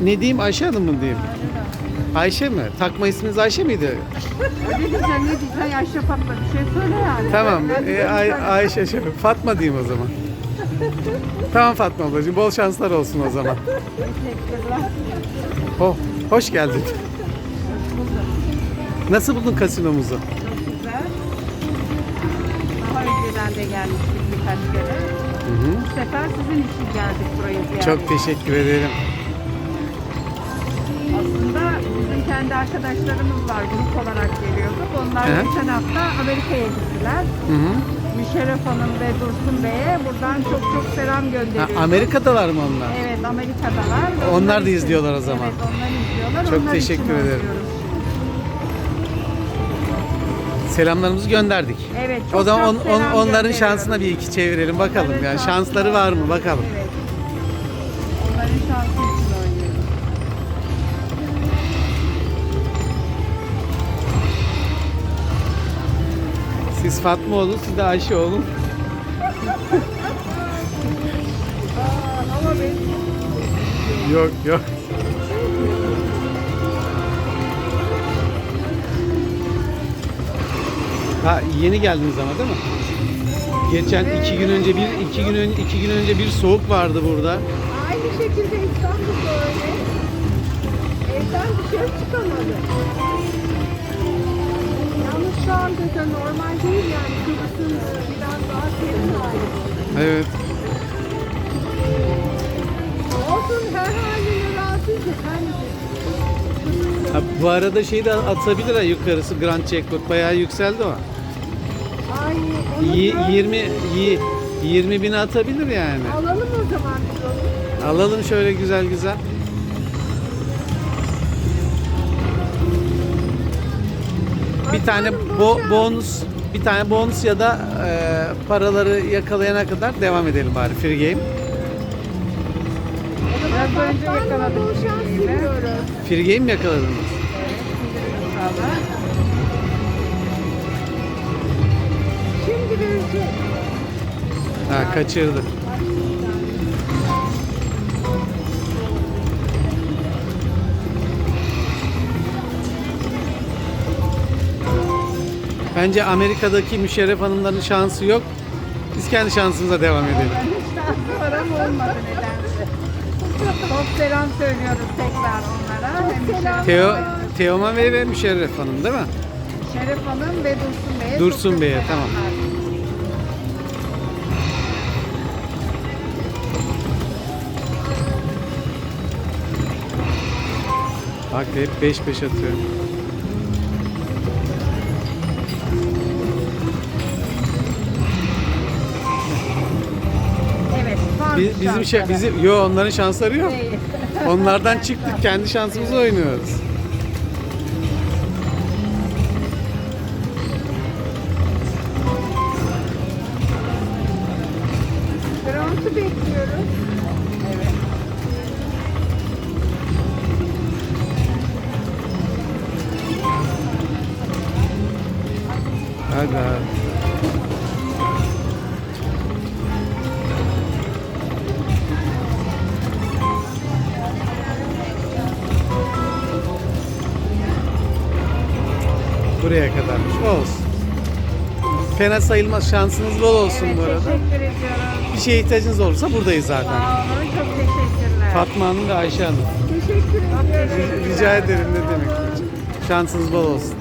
ne diyeyim Ayşe Hanım mı diyeyim? Ayşe mi? Takma isminiz Ayşe miydi? Ne diyeceksin ne diyeceksin yaşa patla bir şey söyle yani. Tamam. Ben de E, Ay- Ayşe şey, Fatma diyeyim o zaman. tamam Fatma ablacığım. Bol şanslar olsun o zaman. Teşekkürler. Oh, hoş geldin. Nasıl buldun kasinomuzu? Çok güzel. Daha önceden de gelmiştik birkaç kere. Bu sefer sizin için geldik burayı ziyaret. Çok teşekkür ederim. Aslında bizim kendi arkadaşlarımız var grup olarak geliyorduk. Onlar Hı geçen hafta Amerika'ya gittiler. Hı hı. Müşerref Hanım ve Dursun Bey'e buradan çok çok selam Ha, gönderiyoruz. Amerika'dalar mı onlar? Evet Amerika'dalar. Ve Onlar da izliyorlar o zaman. Evet onlar izliyorlar. Çok Onlar teşekkür ederim. Selamlarımızı gönderdik. Evet, çok O zaman on- on- onların şansına bir iki çevirelim bakalım. Onların Yani şansları var mı bakalım. Evet. Onların şansı Siz Fatma olun, siz de Ayşe olun. Yok yok. Ha yeni geldiniz ama değil mi? Geçen iki gün önce bir iki gün önce iki gün önce bir soğuk vardı burada. aynı şekilde İstanbul'da öyle. Evden dışarı çıkamadı. Yalnız şu anda da normal değil yani. Kıbrıs'ın biraz daha serin hali. Evet. Olsun her haline razıyız efendim. Ha, bu arada şeyi de atabilir ha yukarısı Grand Jackpot bayağı yükseldi o. Ay onu Y- biraz 20 y- 20 bin atabilir yani. alalım o zaman biz onu. Alalım şöyle güzel güzel. Bir tane bo- bonus bir tane bonus ya da e, paraları yakalayana kadar devam edelim bari free game. Biraz önce yakaladık. Free game mi yakaladınız? İnşallah. Şimdi verecek. Ha kaçırdı. Bence Amerika'daki Müşerref Hanımların şansı yok. Biz kendi şansımıza devam edelim. Hiç şansı var ama olmadı nedense. Çok selam söylüyoruz tekrar onlara. Hem Şeref, Teo, Teoman Bey ve Müşerref Hanım değil mi? Şeref Hanım ve Dursun Bey'e Dursun çok Bey'e, selamlar. tamam. Bak hep 5 5 atıyor. Biz, bizim şey, bizim yo onların şansları yok. Onlardan çıktık kendi şansımızı oynuyoruz. Grant'ı bekliyoruz. Evet. Hadi hadi. Buraya kadarmış. Olsun. Fena sayılmaz. Şansınız bol olsun evet, bu arada. teşekkür ediyorum. Bir şeye ihtiyacınız olursa buradayız zaten. Sağ olun. Çok teşekkürler. Fatma Hanım ve Ayşe Hanım. Teşekkür ederim. Rica ederim ne demek. Şansınız bol olsun.